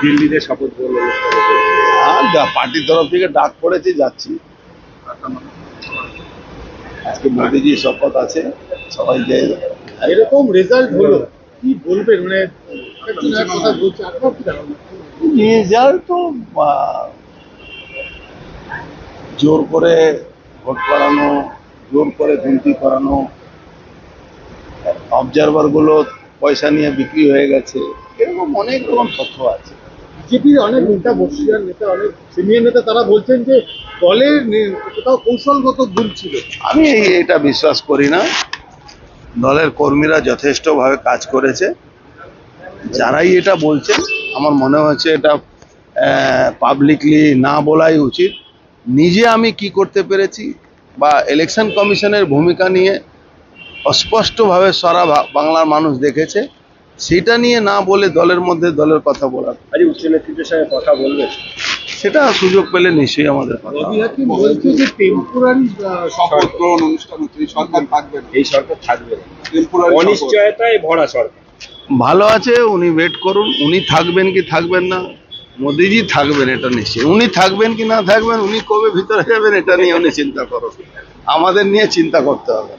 দিল্লিতে শপথ করল আর পার্টির তরফ থেকে ডাক পড়েছে যাচ্ছি। আজকে মোদিজি শপথ আছে সবাই যে এরকম রেজাল্ট হলো কি বলবেন? মানে রেজাল্ট তো জোর করে ভোট করানো জোর করে গুনতি করানো অবজারভারগুলো পয়সা নিয়ে বিক্রি হয়ে গেছে এরকম অনেক রকম তথ্য আছে। বিজেপির অনেক নেতা বর্ষিয়ার নেতা অনেক সিনিয়র নেতা তারা বলছেন যে দলের কোথাও কৌশলগত ভুল ছিল। আমি এটা বিশ্বাস করি না। দলের কর্মীরা যথেষ্টভাবে কাজ করেছে। যারাই এটা বলছেন আমার মনে হচ্ছে এটা পাবলিকলি না বলাই উচিত। নিজে আমি কি করতে পেরেছি বা ইলেকশন কমিশনের ভূমিকা নিয়ে অস্পষ্টভাবে সারা বাংলার মানুষ দেখেছে সেটা নিয়ে না বলে দলের মধ্যে দলের কথা বলার আজ উচ্চ নেতৃত্বের সঙ্গে কথা বলবেন সেটা সুযোগ পেলে নিশ্চয়ই আমাদের কথা। বলছে যে টেম্পোরারি শপথ গ্রহণ অনুষ্ঠান হচ্ছে সরকার থাকবে এই সরকার থাকবে অনিশ্চয়তায় ভরা সরকার। ভালো আছে, উনি ওয়েট করুন। উনি থাকবেন কি থাকবেন না? মোদিজি থাকবেন, এটা নিশ্চয়ই। উনি থাকবেন কি না থাকবেন, উনি কবে ভিতরে যাবেন, এটা নিয়ে উনি চিন্তা করুন। আমাদের নিয়ে চিন্তা করতে হবে।